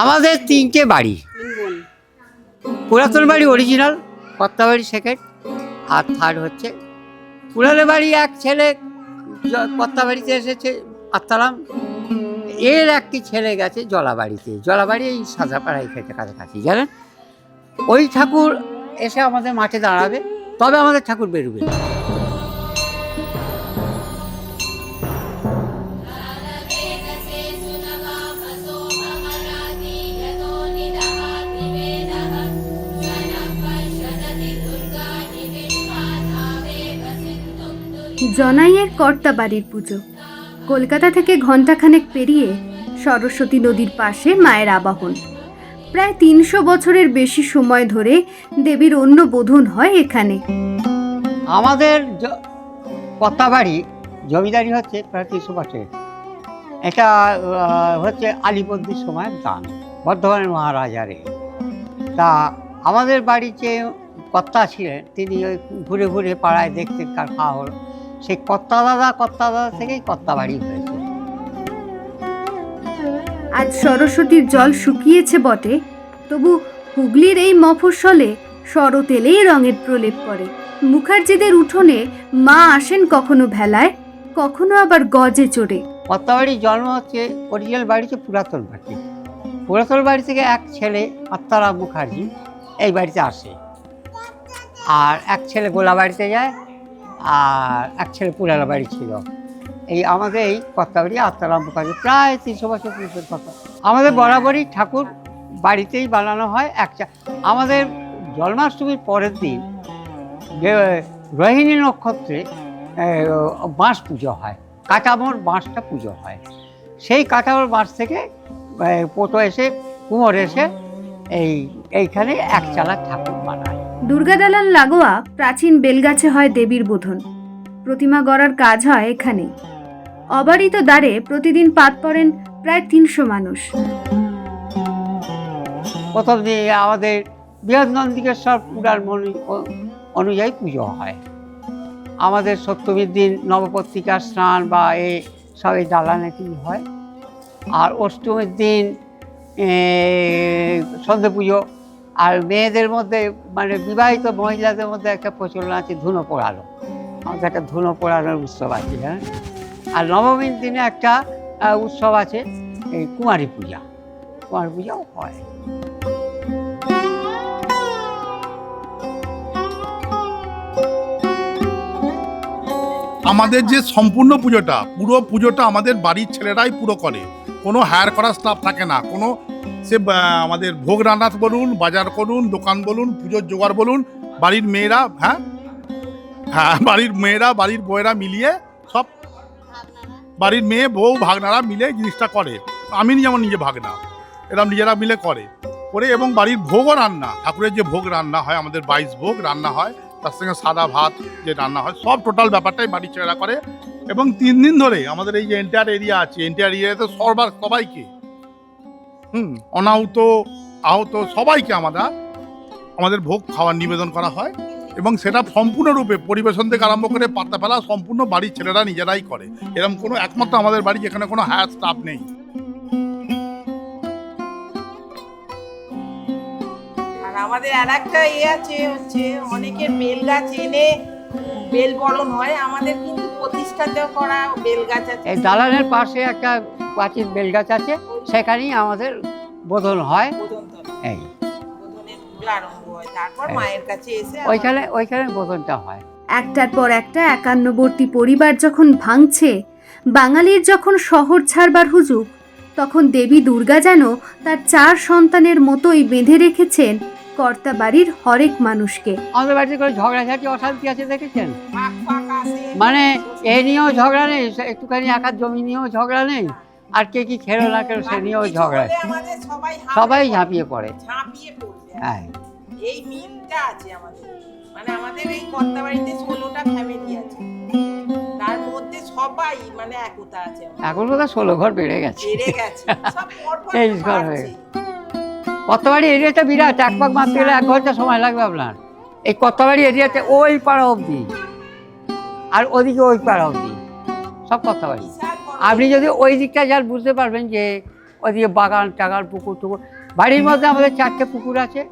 আমাদের তিনটে বাড়ি। পুরাতন বাড়ি অরিজিনাল কর্তা বাড়ি সেকেন্ড আর থার্ড হচ্ছে। পুরানো বাড়ি এক ছেলে কর্তা বাড়িতে এসেছে আত্মারাম। এর একটি ছেলে গেছে জলাবাড়িতে। জলাবাড়ি এই সাজাপাড়ায় খেতে কাছাকাছি জানেন? ওই ঠাকুর এসে আমাদের মাঠে দাঁড়াবে তবে আমাদের ঠাকুর বেরোবে জনাইয়ের কর্তা বাড়ির পুজো। কলকাতা থেকে ঘণ্টাখানেক পেরিয়ে সরস্বতী নদীর পাশে মায়ের আবাহন। প্রায় তিনশো বছরের বেশি সময় ধরে দেবীর অন্য বোধন হয় এখানে। আমাদের কর্তা বাড়ি জমিদারি হচ্ছে প্রায় তিনশো বছরের। এটা হচ্ছে আলিবর্দির সময় দান বর্ধমানের মহারাজারে তা আমাদের বাড়ির যে কর্তা ছিলেন, তিনি ওই ঘুরে ঘুরে পাড়ায় দেখতেন কার খাওয়া হলো। সেই কর্তা দাদা কর্তা দাদা থেকেই কর্তা বাড়ি হয়েছে। আজ সরস্বতীর জল শুকিয়েছে বটে তবু হুগলির এই মফস্বলে শরৎ এলেই রঙের প্রলেপ পড়ে। মুখার্জিদের উঠোনে মা আসেন কখনো ভেলায় কখনো আবার গজে চড়ে। কর্তা বাড়ির জন্ম হচ্ছে অরিজিনাল বাড়ি হচ্ছে পুরাতন বাড়ি। পুরাতন বাড়ি থেকে এক ছেলে আত্মারাম মুখার্জি এই বাড়িতে আসে। আর এক ছেলে গোলা বাড়িতে যায় আর এক ছেলে পুরানো বাড়ি ছিল। এই আমাদের এই কর্তা বাড়ি আত্মারাম মুখার্জি প্রায় তিনশো বছর পুরুষের কথা। আমাদের বরাবরই ঠাকুর বাড়িতেই বানানো হয় একটা আমাদের জন্মাষ্টমীর পরের দিন যে রোহিণী নক্ষত্রে বাঁশ পুজো হয় কাটামোর বাঁশটা পুজো হয়। সেই কাটামোর বাঁশ থেকে পোটো এসে কুমোর এসে এই এইখানে এক চালা ঠাকুর বানায়। দুর্গাদালান লাগোয়া প্রাচীন বেলগাছে হয় দেবীর বোধন। প্রতিমা গড়ার কাজ হয় এখানে। অবারিত দ্বারে প্রতিদিন পাত পড়েন প্রায় তিনশো মানুষ। প্রথম দিন আমাদের বৃহৎ নন্দিকেশ্বর মনি- অনুযায়ী পুজো হয়। আমাদের সপ্তমীর দিন নবপত্রিকা স্নান বা এ সব এই দালানে কি হয়। আর অষ্টমীর দিন সন্ধে পুজো আর মেয়েদের মধ্যে মানে বিবাহিত মহিলাদের মধ্যে একটা প্রচলন আছে, ধুনো পোড়ানো। আমাদের একটা ধুনো পোড়ানোর উৎসব আছে হ্যাঁ? আর নবমীর দিনে একটা উৎসব আছে, এই কুমারী পূজা। কুমারী পূজাও হয়। আমাদের যে সম্পূর্ণ পুজোটা, পুরো পুজোটা আমাদের বাড়ির ছেলেরাই পুরো করে। কোনো হায়ার করার স্টাফ থাকে না, কোনো সে আমাদের ভোগ রান্না বলুন, বাজার করুন, দোকান বলুন, পুজোর জোগাড় বলুন, বাড়ির মেয়েরা হ্যাঁ? হ্যাঁ বাড়ির মেয়েরা, বাড়ির বউয়েরা মিলিয়ে সব বাড়ির মেয়ে, বউ, ভাগনারা মিলে জিনিসটা করে। আমি যেমন নিজে ভাগনা। এরকম নিজেরা মিলে করে। করে এবং বাড়ির ভোগও রান্না, ঠাকুরের যে ভোগ রান্না হয়, আমাদের বাইশ ভোগ রান্না হয়, তার সঙ্গে সাদা ভাত যে রান্না হয়, সব টোটাল ব্যাপারটাই বাড়ির ছেলেরা করে। এবং তিন দিন ধরে আমাদের এই যে এন্টায়ার এরিয়া আছে এন্টায়ার এরিয়াতে সবার, সবাইকে হুম অনাহুত আহত সবাইকে আমরা আমাদের ভোগ খাওয়ার নিবেদন করা হয় এবং সেটা সম্পূর্ণরূপে পরিবেশন থেকে আরম্ভ করে পাতা ফেলা সম্পূর্ণ বাড়ির ছেলেরা নিজেরাই করে। এরকম কোনো একমাত্র আমাদের বাড়ি যেখানে কোনো হায়ার স্টাফ নেই। আর আমাদের আর একটা ইয়ে আছে হচ্ছে অনেকের বেল গাছ এনে বেল বরণ হয়। আমাদের কিন্তু প্রতিষ্ঠাতেও করা বেল গাছ আছে। এই দালানের পাশে একটা প্রাচীন বেলগাছ আছে সেখানেই আমাদের বোধন হয়। এই। ওইখানে ওইখানে বোধনটা হয়। একটার পর একটা একান্নবর্তী পরিবার যখন ভাঙছে বাঙালির যখন শহর ছাড়বার হুজুক তখন দেবী দুর্গা যেন তার চার সন্তানের মতোই বেঁধে রেখেছেন কর্তা বাড়ির হরেক মানুষকে। আমাদের বাড়িতে করে ঝগড়াঝাটি অশান্তি আছে দেখেছেন। মানে এ নিয়েও ঝগড়া নেই একটুখানি একার জমি নিয়েও ঝগড়া নেই। আর কে কি খেলো না খেলো সে নিয়েও কিছু ঝগড়া। সবাই। ঝাঁপিয়ে পড়ে। হ্যাঁ। এই মিলটা আছে আমাদের। মানে আমাদের এই কর্তা বাড়িতে ষোলোটা ফ্যামিলি আছে। তার মধ্যে সবাই মানে একতা আছে এখন বোধ ষোলো ঘর বেড়ে গেছে। বেড়ে গেছে। এই ঘর হয়ে। কতবাড়ি এরিয়াটা বিরাট এক পাক মারতে গেলে এক ঘণ্টা সময় লাগবে আপনার। এই কতবাড়ি এরিয়াতে ওই পাড়া অবধি। আর ওদিকে ওই পাড়া অবধি। সব কতবাড়ি আপনি যদি ওই দিকটা যান বুঝতে পারবেন যে ওদিকে বাগান টাগান পুকুর টুকুর। বাড়ির মধ্যে আমাদের চারটে পুকুর আছে।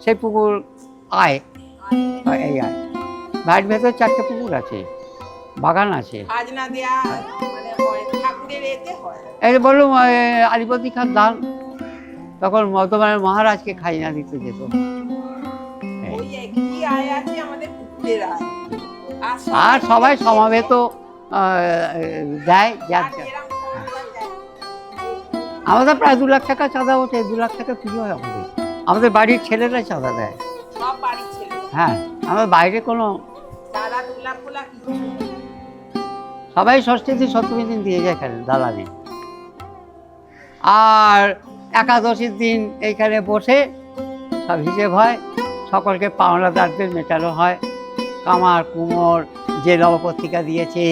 সেই পুকুর আয়। এই আয়। বাড়ির ভেতর চারটে পুকুর আছে। বাগান আছে। খাজনা এই বললুম এ, আলিপতি খান দান। তখন বর্ধমানের মহারাজকে খাইনা দিতে যেত। আর সবাই সমাবেত। দেয় যার। আমাদের প্রায় দু লাখ টাকা চাঁদা ওঠে দু লাখ টাকা পুজো হয় আমাদের আমাদের বাড়ির ছেলেরা চাঁদা দেয় হ্যাঁ আমার বাইরে কোনো কিছু। সবাই ষষ্ঠী দিন সপ্তমী দিন দিয়ে যায় এখানে দালানে আর একাদশীর দিন এইখানে বসে সব হিসেব হয় সকলকে পাওনাদারদের মেটানো হয় কামার কুমোর যে নবপত্রিকা দিয়েছে,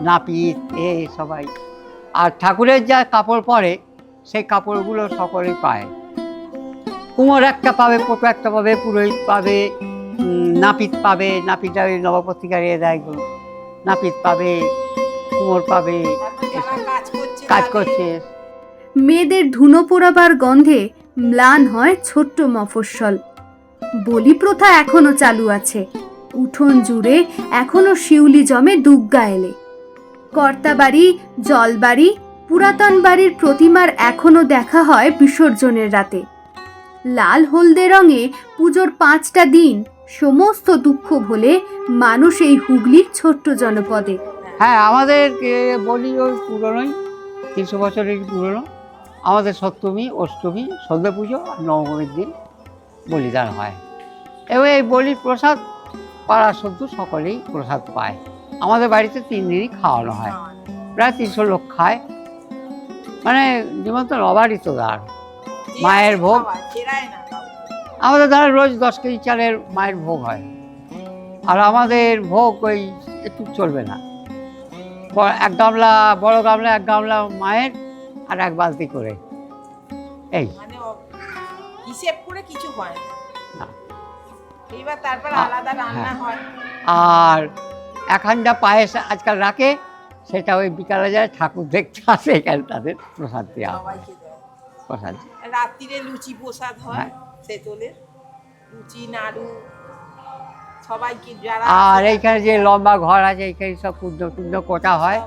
নাপিত, এ সবাই। আর ঠাকুরের যা কাপড় পরে, সেই কাপড়গুলো সকলেই পায়। কুমোর একটা পাবে পটু একটা পাবে, পুরোহিত পাবে নাপিত পাবে, নাপিতরা ওই নবপত্রিকার এ দেয় গো। নাপিত পাবে, কুমোর পাবে, কাজ করছে। মেয়েদের ধুনো পোড়াবার গন্ধে ম্লান হয় ছোট্ট মফস্বল। বলি প্রথা এখনও চালু আছে। উঠোন জুড়ে এখনও শিউলি জমে দুগ্গা এলে। কর্তাবাড়ি জলবাড়ি পুরাতন বাড়ির প্রতিমার এখনও দেখা হয় বিসর্জনের রাতে। লাল হলদে রঙে পুজোর পাঁচটা দিন, সমস্ত দুঃখ ভোলে মানুষ এই হুগলির ছোট্ট জনপদে। হ্যাঁ আমাদের বলি ওই পুরনোই, তিনশো বছরের পুরনো। আমাদের সপ্তমী, অষ্টমী, সন্ধ্যা পুজো আর নবমীর দিন বলিদান হয়। এবং এই বলির প্রসাদ পাড়ার সদ্য সকলেই প্রসাদ পায়। আমাদের বাড়িতে তিন দিনই খাওয়ানো হয়। প্রায় তিনশো লোক খায়। মানে নিমন্ত্রণ অবারিত দ্বার মায়ের ভোগ। আমাদের দ্বারা রোজ দশ কেজি চালের মায়ের ভোগ হয়। আর আমাদের ভোগ ওই একটু চলবে না। এক গামলা বড় গামলা এক গামলা মায়ের আর এক বালতি করে। এই। মানে হিসেব করে কিছু হয় না। এইবার তারপর আলাদা রান্না হ্যাঁ। আর এখানটা পায়েস আজকাল রাখে সেটা ওই বিকালে যায় ঠাকুর দেখতে আসে এখানে তাদের প্রসাদ দেওয়া হয়। প্রসাদ। রাত্রিরে লুচি প্রসাদ হয় হ্যাঁ। লুচি নাড়ু সবাইকে যারা আর এইখানে যে লম্বা ঘর আছে এইখানে সব কুদ্দ টুদ্দ কোটা হয়।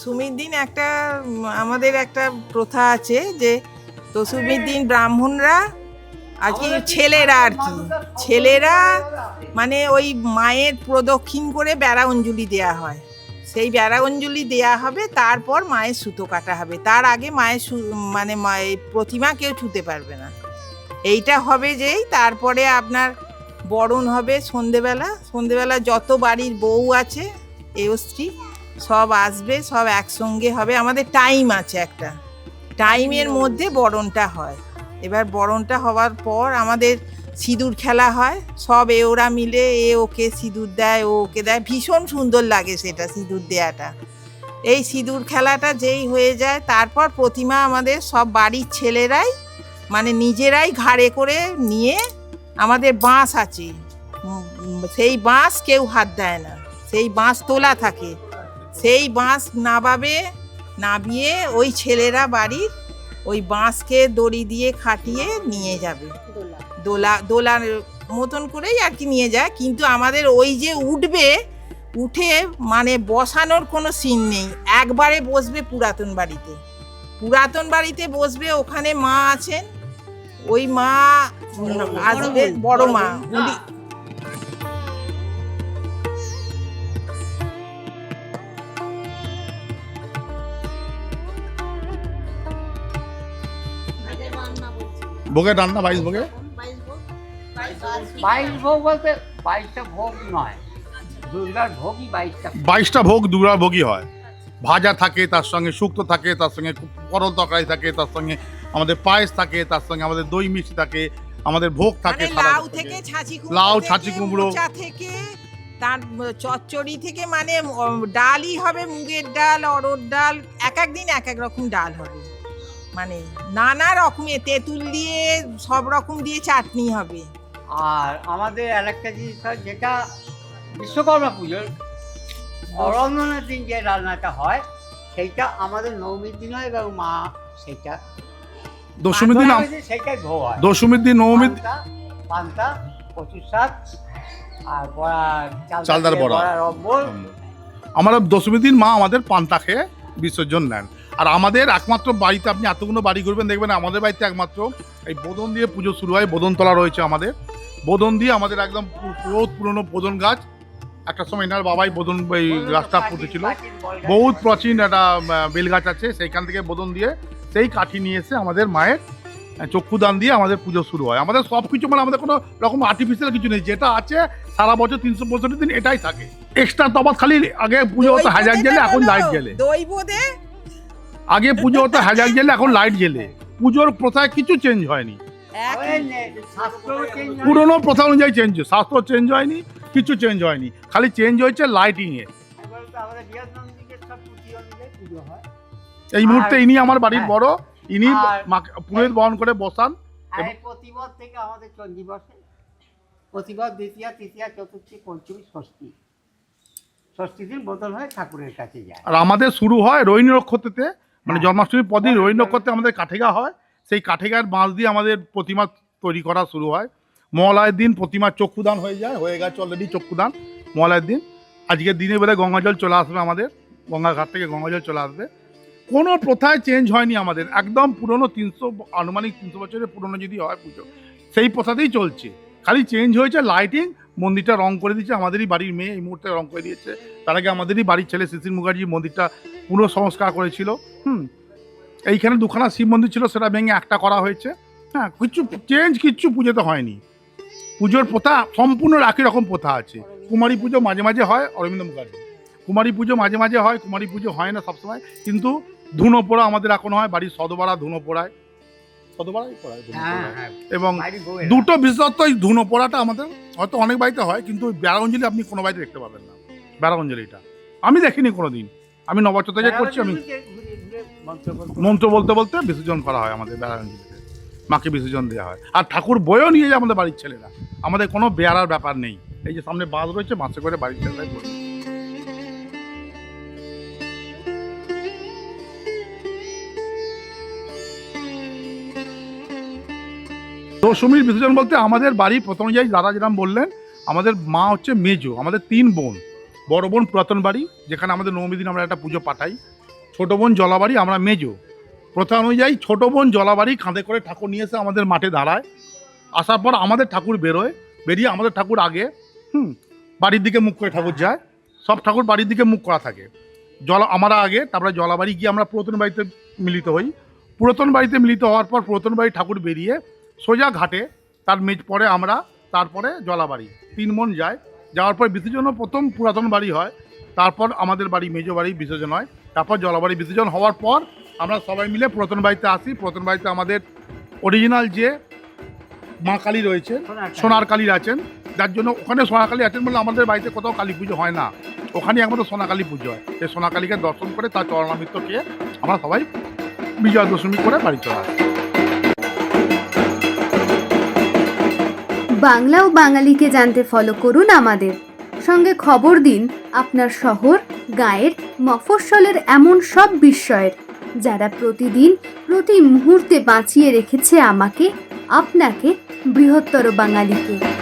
দশমীর দিন একটা আমাদের একটা প্রথা আছে যে দশমীর দিন ব্রাহ্মণরা আজকে ছেলেরা আর কি। ছেলেরা মানে ওই মায়ের প্রদক্ষিণ করে বেড়া অঞ্জলি দেয়া হয়। সেই বেড়া অঞ্জলি দেয়া হবে তারপর মায়ের সুতো কাটা হবে। তার আগে মায়ের মানে মায়ের প্রতিমা কেউ ছুতে পারবে না। এইটা হবে যেই তারপরে আপনার বরণ হবে সন্ধেবেলা। সন্ধেবেলা যত বাড়ির বউ আছে এও স্ত্রী। সব আসবে, সব একসঙ্গে হবে। আমাদের টাইম আছে একটা। টাইমের মধ্যে বরণটা হয়। এবার বরণটা হওয়ার পর আমাদের সিঁদুর খেলা হয়। সব এ ওরা মিলে এ ওকে সিঁদুর দেয়, ও ওকে দেয়। ভীষণ সুন্দর লাগে সেটা সিঁদুর দেয়াটা। এই সিঁদুর খেলাটা যেই হয়ে যায়, তারপর প্রতিমা আমাদের সব বাড়ির ছেলেরাই মানে নিজেরাই ঘাড়ে করে নিয়ে আমাদের বাঁশ আছে। সেই বাঁশ কেউ হাত দেয় না। সেই বাঁশ তোলা থাকে। সেই বাঁশ নাবাবে নাবিয়ে ওই ছেলেরা বাড়ির ওই বাঁশকে দড়ি দিয়ে খাটিয়ে নিয়ে যাবে। দোলা। দোলার মতন করেই আর কি নিয়ে যায়। কিন্তু আমাদের ওই যে উঠবে উঠে মানে বসানোর কোনো সিন নেই। একবারে বসবে পুরাতন বাড়িতে। পুরাতন বাড়িতে বসবে ওখানে মা আছেন। ওই মা আসবে বড় মা। উনি ভোগে রান্না বাইশ ভোগে বাইশ ভোগ বলতে বাইশটা ভোগ নয় দুর্গার ভোগই বাইশটা বাইশটা ভোগ দুরা ভোগই হয়। ভাজা থাকে তার সঙ্গে শুক্তো থাকে তার সঙ্গে পরল তরকারি থাকে তার সঙ্গে আমাদের পায়েস থাকে তার সঙ্গে আমাদের দই মিষ্টি থাকে আমাদের ভোগ থাকে মানে লাউ থেকে ছাঁচি কুমড়ো লাউ, থেকে, ছাঁচি কুমড়ো। থেকে তার চচ্চড়ি থেকে মানে ডালই হবে মুগের ডাল অরড় ডাল এক এক দিন এক এক রকম ডাল হবে। মানে নানা রকমের তেঁতুল দিয়ে সব রকম দিয়ে চাটনি হবে। আর আমাদের আরেকটা জিনিস হয় যেটা বিশ্বকর্মা পুজোর অরন্ধনের দিন যে রান্নাটা হয় সেইটা আমাদের নবমীর দিন হয় এবং মা সেইটা দশমীর দিন সেইটাই ভোগ হয়। দশমীর দিন নবমীর পান্তা পান্তা কচুর শাক আর বড়া চালদার বড়া। আমরা দশমীর দিন মা আমাদের পান্তা খেয়ে বিসর্জন নেন। আর আমাদের একমাত্র বাড়িতে আপনি এতগুলো বাড়ি ঘুরবেন দেখবেন আমাদের বাড়িতে একমাত্র এই বোদন দিয়ে পুজো শুরু হয় বোদনতলা রয়েছে আমাদের। বোদন দিয়ে আমাদের একদম পুরো পুরনো বোদন গাছ। একটা সময় এনার বাবাই বোদন এই গাছটা পুঁতেছিল। বহুত প্রাচীন একটা বেলগাছ আছে সেইখান থেকে বোদন দিয়ে সেই কাঠি নিয়ে এসে আমাদের মায়ের চক্ষুদান দিয়ে আমাদের পুজো শুরু হয়। আমাদের সব কিছু মানে আমাদের কোনো রকম আর্টিফিশিয়াল কিছু নেই। যেটা আছে সারা বছর তিনশো পঁয়ষট্টি দিন এটাই থাকে। এক্সট্রা তফাৎ খালি আগে পুজো হতো হাজার জেলে এখন লাইট জেলে দই বোঁদে আগে পুজো হতো হাজার জেলে এখন লাইট জেলে পুজোর প্রথায় কিছু চেঞ্জ হয়নি। হয়। পুরনো প্রথা অনুযায়ী চেঞ্জ শাস্ত্র চেঞ্জ হয়নি কিছু চেঞ্জ হয়নি। খালি চেঞ্জ হয়েছে লাইটিং এ। একবার তো আমাদের বিরাটনগর দিকে সব পুঁথি অনুযায়ী পুজো হয়। এই মুহূর্তে ইনি আমার বাড়ির। বড়। ইনি পুরোহিত বহন করে বসান। প্রতিবার থেকে আমাদের চণ্ডী প্রতিবার দ্বিতীয় তৃতীয় চতুর্থী পঞ্চমী ষষ্ঠী। ষষ্ঠী দিন বোতল হয়ে ঠাকুরের কাছে যায়। আর আমাদের শুরু হয় রোহিণী নক্ষত্রতে। মানে হ্যাঁ। জন্মাষ্টমীর পরদিন নক্ষত্রে আমাদের কাঠেগা হয় সেই কাঠেগার বাঁশ দিয়ে আমাদের প্রতিমা তৈরি করা শুরু হয়। মহালয়ের দিন প্রতিমার চক্ষুদান হয়ে যায় হয়ে গেছে অলরেডি চক্ষুদান মহালয়ের দিন। আজকের দিনে বোধহয় গঙ্গা জল চলে আসবে আমাদের গঙ্গা ঘাট থেকে গঙ্গা জল চলে আসবে। কোনো প্রথায় চেঞ্জ হয়নি আমাদের একদম পুরনো তিনশো আনুমানিক তিনশো বছরের পুরনো যদি হয় পুজো সেই প্রথাতেই চলছে। খালি চেঞ্জ হয়েছে লাইটিং মন্দিরটা রং করে দিয়েছে আমাদেরই বাড়ির মেয়ে এই মুহূর্তে রং করে দিয়েছে। তার আগে আমাদেরই বাড়ির ছেলে শিশির মুখার্জি মন্দিরটা পুরো সংস্কার করেছিল। হুম। এইখানে দুখানা শিব মন্দির ছিল সেটা ভেঙে একটা করা হয়েছে। হ্যাঁ কিছু চেঞ্জ কিচ্ছু পুজোতে হয়নি। পুজোর প্রথা সম্পূর্ণ একই রকম প্রথা আছে। কুমারী পুজো মাঝে মাঝে হয় অরবিন্দ মুখার্জি। কুমারী পুজো মাঝে মাঝে হয় কুমারী পুজো হয় না সবসময় কিন্তু ধুনো পোড়া আমাদের এখন হয় বাড়ির সদবাড়া ধুনো পোড়ায় সদবাড়াই পোড়ায়। এবং দুটো বিশেষত্ব এই ধুনো পোড়াটা আমাদের হয়তো অনেক বাড়িতে হয় কিন্তু বেড়াগঞ্জলি আপনি কোনো বাড়িতে দেখতে পাবেন না বেড়াগঞ্জলিটা। আমি দেখিনি কোনো দিন আমি নবচতে যে করছি আমি মন্ত্র বলতে বলতে? বিসর্জন করা হয় আমাদের বেড়াগঞ্জলিতে মাকে বিসর্জন দেওয়া হয়। আর ঠাকুর বইও নিয়ে যায় আমাদের বাড়ির ছেলেরা। আমাদের কোনো বেয়ারার ব্যাপার নেই। এই যে সামনে বাস রয়েছে বাসে করে বাড়ির ছেলেরাই দশমীর বিসর্জন বলতে আমাদের বাড়ি প্রথম যাই দাদা যেরকম বললেন, আমাদের মা হচ্ছে মেজো, আমাদের তিন বোন। বড় বোন পুরাতন বাড়ি, যেখানে আমাদের নবমী দিন আমরা একটা পুজো পাঠাই। ছোট বোন জলাবাড়ি, আমরা মেজো। প্রথা অনুযায়ী ছোট বোন জলাবাড়ি কাঁধে করে ঠাকুর নিয়ে এসে আমাদের মাঠে দাঁড়ায়। আসার পর আমাদের ঠাকুর বেরোয়, বেরিয়ে আমাদের ঠাকুর আগে, হুম, বাড়ির দিকে মুখ করে ঠাকুর যায়। সব ঠাকুর বাড়ির দিকে মুখ করা থাকে। জল, আমরা আগে, তারপরে জলাবাড়ি গিয়ে আমরা পুরাতন বাড়িতে মিলিত হই। পুরাতন বাড়িতে মিলিত হওয়ার পর পুরাতন বাড়ি ঠাকুর বেরিয়ে সোজা ঘাটে, তার মেজ পরে আমরা, তারপরে জলাবাড়ি, তিন মন যায়। যাওয়ার পর বিসর্জন প্রথম পুরাতন বাড়ি হয়, তারপর আমাদের বাড়ি মেজো বাড়ি বিসর্জন হয়। তারপর জলাবাড়ি বিসর্জন হওয়ার পর আমরা সবাই মিলে পুরাতন বাড়িতে আসি। পুরাতন বাড়িতে আমাদের অরিজিনাল যে মা কালী রয়েছে সোনার কালীর আছেন যার জন্য ওখানে সোনার কালী আছেন বলে আমাদের বাড়িতে কোথাও কালী পুজো হয় না। ওখানে একমাত্র সোনা কালী পুজো হয়। সেই সোনা কালীকে দর্শন করে তার চরণামৃত্য খেয়ে আমরা সবাই বিজয়া দশমী করে বাড়ি চলে আসি। বাংলা ও বাঙালিকে জানতে ফলো করুন আমাদের। সঙ্গে খবর দিন আপনার শহর গায়ের মফস্বলের এমন সব বিস্ময়ের, যারা প্রতিদিন প্রতি মুহূর্তে বাঁচিয়ে রেখেছে আমাকে, আপনাকে, বৃহত্তর বাঙালিকে।